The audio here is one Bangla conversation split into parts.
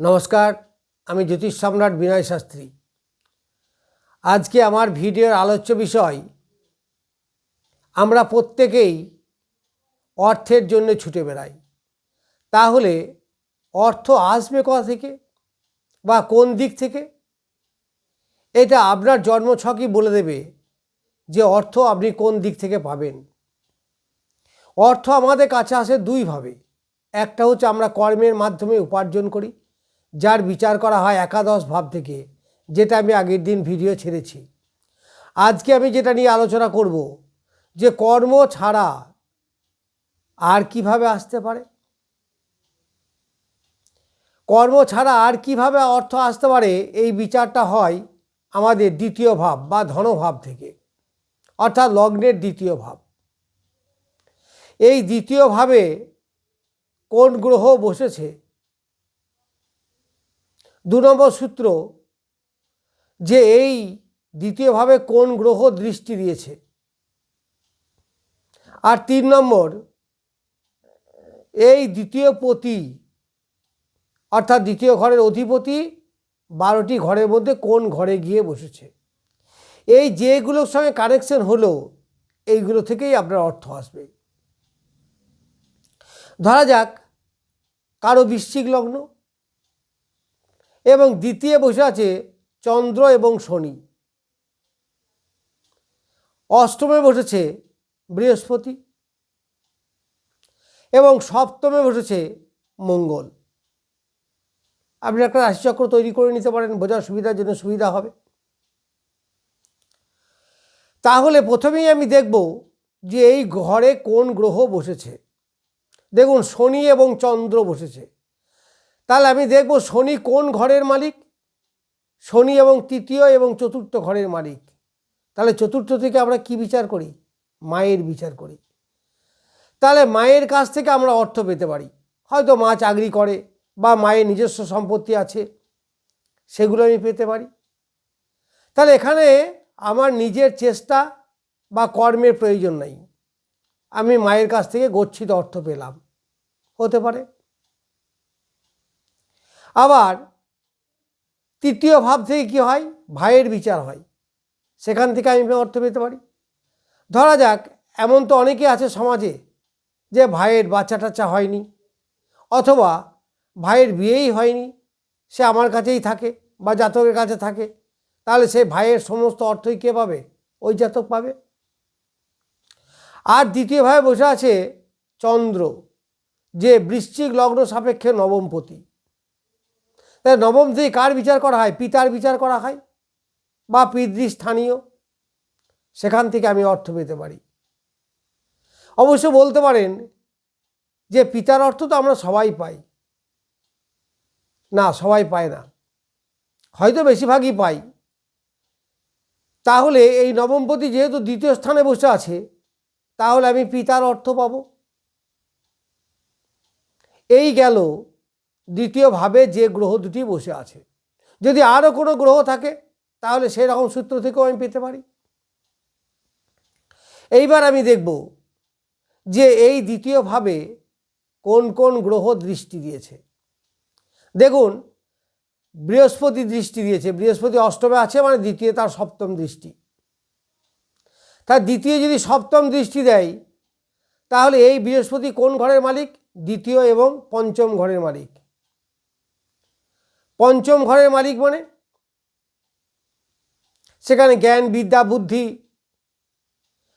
নমস্কার, আমি জ্যোতিষ সম্রাট বিনয় শাস্ত্রী। আজকে আমার ভিডিওর আলোচ্য বিষয়, আমরা প্রত্যেকেই অর্থের জন্য ছুটে বেড়াই। তাহলে অর্থ আসবে কোথা থেকে বা কোন দিক থেকে? এটা আপনার জন্মছকই বলে দেবে যে অর্থ আপনি কোন দিক থেকে পাবেন। অর্থ আমাদের কাছে আসে দুইভাবে। একটা হচ্ছে আমরা কর্মের মাধ্যমে উপার্জন করি যার বিচার করা হয় একাদশ ভাব থেকে, যেটা আমি আগের দিন ভিডিও ছেড়েছি। আজকে আমি যেটা নিয়ে আলোচনা করব, যে কর্ম ছাড়া আর কীভাবে আসতে পারে? কর্ম ছাড়া আর কীভাবে অর্থ আসতে পারে? এই বিচারটা হয় আমাদের দ্বিতীয় ভাব বা ধনভাব থেকে, অর্থাৎ লগ্নের দ্বিতীয় ভাব। এই দ্বিতীয় ভাবে কোন গ্রহ বসেছে? দু নম্বর সূত্র যে এই দ্বিতীয়ভাবে কোন গ্রহ দৃষ্টি দিয়েছে। আর তিন নম্বর, এই দ্বিতীয় পতি, অর্থাৎ দ্বিতীয় ঘরের অধিপতি, বারোটি ঘরের মধ্যে কোন ঘরে গিয়ে বসেছে। এই যেগুলোর সঙ্গে কানেকশন হলো, এইগুলো থেকেই আপনার অর্থ আসবে। ধরা যাক, কারও বৃশ্চিক লগ্ন এবং দ্বিতীয় বসে আছে চন্দ্র এবং শনি। অষ্টমে বসেছে বৃহস্পতি এবং সপ্তমে বসেছে মঙ্গল। আপনি একটা রাশিচক্র তৈরি করে নিতে পারেন, বোঝার সুবিধার জন্য সুবিধা হবে। তাহলে প্রথমেই আমি দেখব যে এই ঘরে কোন গ্রহ বসেছে। দেখুন, শনি এবং চন্দ্র বসেছে। তাহলে আমি দেখব শনি কোন ঘরের মালিক? শনি এবং তৃতীয় এবং চতুর্থ ঘরের মালিক। তাহলে চতুর্থ থেকে আমরা কি বিচার করি? মায়ের বিচার করি। তাহলে মায়ের কাছ থেকে আমরা অর্থ পেতে পারি। হয়তো মা চাকরি করে বা মায়ের নিজস্ব সম্পত্তি আছে, সেগুলো আমি পেতে পারি। তাহলে এখানে আমার নিজের চেষ্টা বা কর্মের প্রয়োজন নাই। আমি মায়ের কাছ থেকে গচ্ছিত অর্থ পেলাম। হতে পারে। আবার তৃতীয় ভাব থেকে কি হয়? ভাইয়ের বিচার হয়। সেখান থেকে আমি অর্থ পেতে পারি। ধরা যাক, এমন তো অনেকে আছে সমাজে যে ভাইয়ের বাচ্চা টাচ্চা হয়নি অথবা ভাইয়ের বিয়েই হয়নি, সে আমার কাছেই থাকে বা জাতকের কাছে থাকে, তাহলে সে ভাইয়ের সমস্ত অর্থই কে পাবে? ওই জাতক পাবে। আর দ্বিতীয়ভাবে বসে আছে চন্দ্র, যে বৃশ্চিক লগ্ন সাপেক্ষে নবমপতি। তাই নবম থেকে কার বিচার করা হয়? পিতার বিচার করা হয় বা পিতৃস্থানীয়? সেখান থেকে আমি অর্থ পেতে পারি। অবশ্য বলতে পারেন যে পিতার অর্থ তো আমরা সবাই পাই। না, সবাই পায় না। হয়তো বেশিরভাগই পাই। তাহলে এই নবমপতি যেহেতু দ্বিতীয় স্থানে বসে আছে, তাহলে আমি পিতার অর্থ পাব। এই গেল দ্বিতীয়ভাবে যে গ্রহ দুটি বসে আছে। যদি আরও কোনো গ্রহ থাকে, তাহলে সেই রকম সূত্র থেকেও আমি পেতে পারি। এইবার আমি দেখব যে এই দ্বিতীয়ভাবে কোন কোন গ্রহ দৃষ্টি দিয়েছে। দেখুন, বৃহস্পতি দৃষ্টি দিয়েছে। বৃহস্পতি অষ্টমে আছে মানে দ্বিতীয় তার সপ্তম দৃষ্টি। তার দ্বিতীয় যদি সপ্তম দৃষ্টি দেয়, তাহলে এই বৃহস্পতি কোন ঘরের মালিক? দ্বিতীয় এবং পঞ্চম ঘরের মালিক। পঞ্চম ঘরের মালিক মানে? সেখানে জ্ঞান, বিদ্যা, বুদ্ধি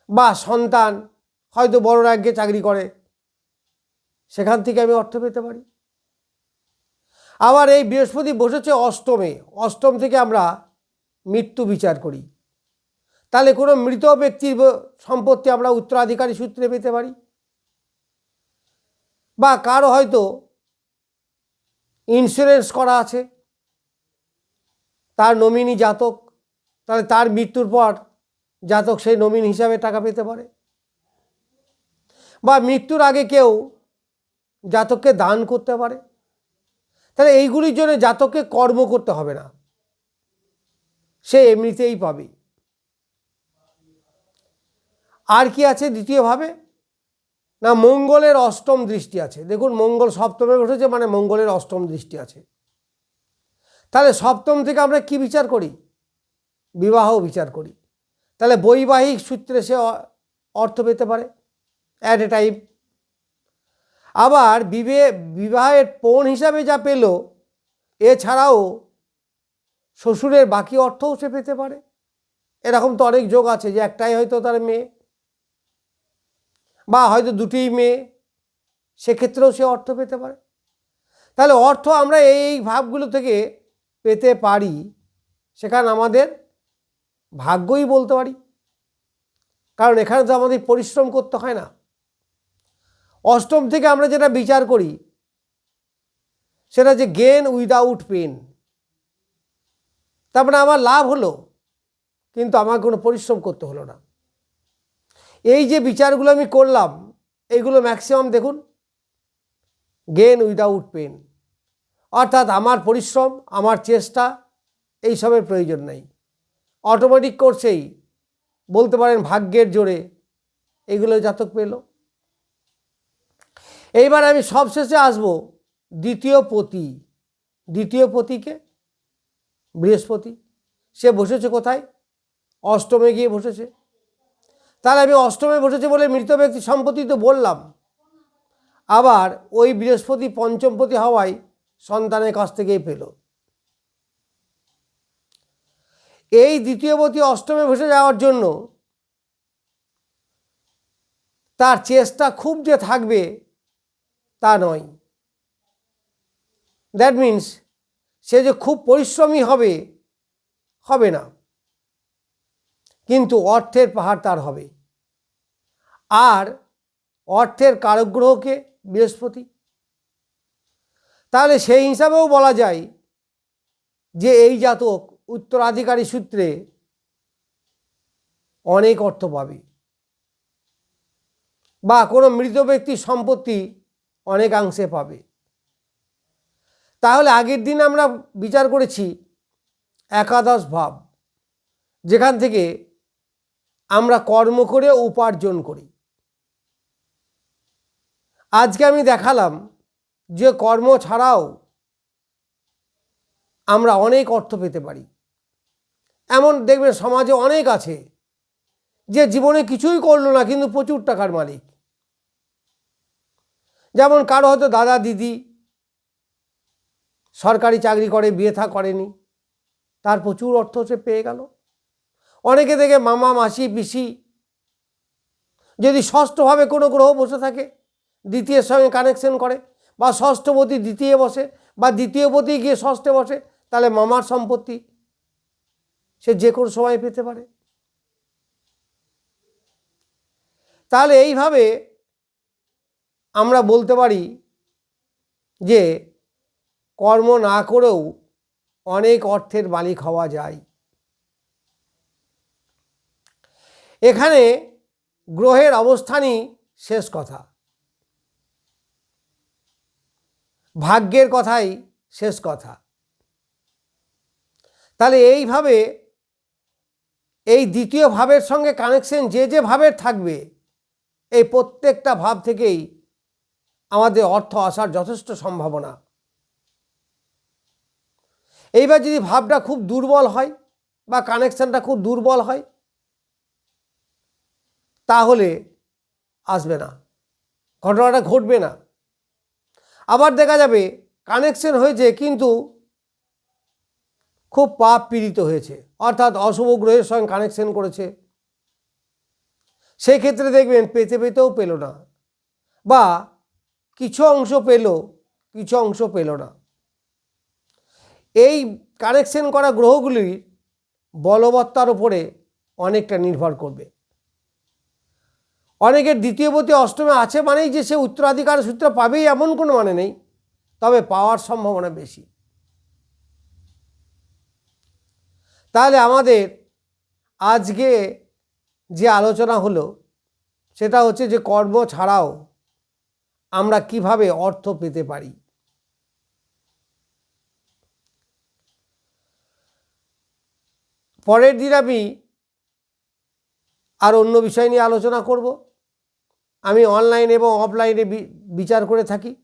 বা সন্তান হয়তো বড় রাজ্যে চাকরি করে। সেখান থেকে আমি অর্থ পেতে পারি। আবার এই বৃহস্পতি বসেছে অষ্টমে। অষ্টম থেকে আমরা মৃত্যু বিচার করি। তাহলে কোনো মৃত ব্যক্তির সম্পত্তি আমরা উত্তরাধিকারী সূত্রে পেতে পারি? বা কারও হয়তো ইন্স্যুরেন্স করা আছে। তার নমিনি জাতক, তাহলে তার মৃত্যুর পর জাতক সেই নমিনি হিসাবে টাকা পেতে পারে। বা মৃত্যুর আগে কেউ জাতককে দান করতে পারে। তাহলে এইগুলির জন্য জাতককে কর্ম করতে হবে না। সে এমনিতেই পাবে। আর কি আছে দ্বিতীয়ভাবে? না, মঙ্গলের অষ্টম দৃষ্টি আছে। দেখুন, মঙ্গল সপ্তমে উঠেছে মানে মঙ্গলের অষ্টম দৃষ্টি আছে। তাহলে সপ্তম থেকে আমরা কি বিচার করি? বিবাহ বিচার করি। তাহলে বৈবাহিক সূত্রে সে অর্থ পেতে পারে অ্যাট এ টাইম আবার বিবে, বিবাহের পণ হিসাবে যা পেল, এছাড়াও শ্বশুরের বাকি অর্থও সে পেতে পারে। এরকম তো অনেক যোগ আছে যে একটাই হয়তো তার মেয়ে বা হয়তো দুটিই মেয়ে, সেক্ষেত্রেও সে অর্থ পেতে পারে। তাহলে অর্থ আমরা এই এই ভাবগুলো থেকে পেতে পারি, সেখানে আমাদের ভাগ্যই বলতে পারি। কারণ এখানে তো আমাদের পরিশ্রম করতে হয় না। অষ্টম থেকে আমরা যেটা বিচার করি, সেটা যে গেন উইদাউট পেন তার মানে আমার লাভ হলো, কিন্তু আমার কোনো পরিশ্রম করতে হলো না। এই যে বিচারগুলো আমি করলাম এইগুলো ম্যাক্সিমাম দেখুন গেন উইদাউট পেন অর্থাৎ আমার পরিশ্রম, আমার চেষ্টা, এইসবের প্রয়োজন নেই। অটোমেটিক করছেই বলতে পারেন ভাগ্যের জোরে এগুলো জাতক পেল। এইবার আমি সবশেষে আসব দ্বিতীয় পতি। দ্বিতীয় পতিকে, বৃহস্পতি। সে বসেছে কোথায়? অষ্টমে গিয়ে বসেছে। তাহলে আমি অষ্টমে বসেছে বলে মৃত ব্যক্তি সম্পত্তি তো বললাম। আবার ওই বৃহস্পতি পঞ্চমপতি হওয়ায় সন্তানের কাছ থেকেই পেল। এই দ্বিতীয়পতি অষ্টমে ভেসে যাওয়ার জন্য তার চেষ্টা খুব যে থাকবে তা নয়। দ্যাট মিন্স সে যে খুব পরিশ্রমী হবে হবে না। কিন্তু অর্থের পাহাড় তার হবে। আর অর্থের কারগ্রহকে বৃহস্পতি তাহলে সেই হিসাবেও বলা যায় যে এই জাতক উত্তরাধিকারী সূত্রে অনেক অর্থ পাবে। বা কোনো মৃত ব্যক্তির সম্পত্তি অনেকাংশে পাবে। তাহলে আগের দিন আমরা বিচার করেছি একাদশ ভাব, যেখান থেকে আমরা কর্ম করে উপার্জন করি। আজকে আমি দেখালাম যে কর্ম ছাড়াও আমরা অনেক অর্থ পেতে পারি। এমন দেখবেন সমাজে অনেক আছে যে জীবনে কিছুই করল না, কিন্তু প্রচুর টাকার মালিক। যেমন কারও হয়তো দাদা, দিদি সরকারি চাকরি করে, বিয়ে থা করেনি, তার প্রচুর অর্থ সে পেয়ে গেল। অনেকে দেখে মামা, মাসি, পিসি যদি ষষ্ঠভাবে কোনো গ্রহ বসে থাকে, দ্বিতীয়ের সঙ্গে কানেকশন করে বা ষষ্ঠপতি দ্বিতীয় বসে বা দ্বিতীয়পতি গিয়ে ষষ্ঠে বসে, তাহলে মামার সম্পত্তি সে যে কোনো সময় পেতে পারে। তাহলে এইভাবে আমরা বলতে পারি যে কর্ম না করেও অনেক অর্থের মালিক হওয়া যায়। এখানে গ্রহের অবস্থানই শেষ কথা। ভাগ্যের কথাই শেষ কথা। তাহলে এইভাবে এই দ্বিতীয় ভাবের সঙ্গে কানেকশন যে যে ভাবের থাকবে, এই প্রত্যেকটা ভাব থেকেই আমাদের অর্থ আসার যথেষ্ট সম্ভাবনা। এইবার যদি ভাবটা খুব দুর্বল হয় বা কানেকশানটা খুব দুর্বল হয়, তাহলে আসবে না। ঘটনাটা ঘটবে না। আবার দেখা যাবে কানেকশন হয়েছে, কিন্তু খুব পাপ পীড়িত হয়েছে। অর্থাৎ অশুভ গ্রহের সঙ্গে কানেকশন করেছে। সেই ক্ষেত্রে দেখবেন পেতে পেতেও পেল না। বা কিছু অংশ পেল, কিছু অংশ পেল না। এই কানেকশন করা গ্রহগুলির বলবত্তার উপরে অনেকটা নির্ভর করবে। অনেকের দ্বিতীয়পতি অষ্টমে আছে মানেই যে সে উত্তরাধিকার সূত্র পাবেই এমন কোনো মানে নেই, তবে পাওয়ার সম্ভাবনা বেশি। তাহলে আমাদের আজকে যে আলোচনা হলো, সেটা হচ্ছে যে কর্ম ছাড়াও আমরা কীভাবে অর্থ পেতে পারি। পরের দিন আমি আর অন্য বিষয় নিয়ে আলোচনা করব। আমি অনলাইন এবং অফলাইনে বিচার করে থাকি।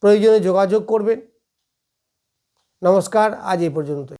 প্রয়োজনে যোগাযোগ করবেন। নমস্কার আজ এই পর্যন্তই।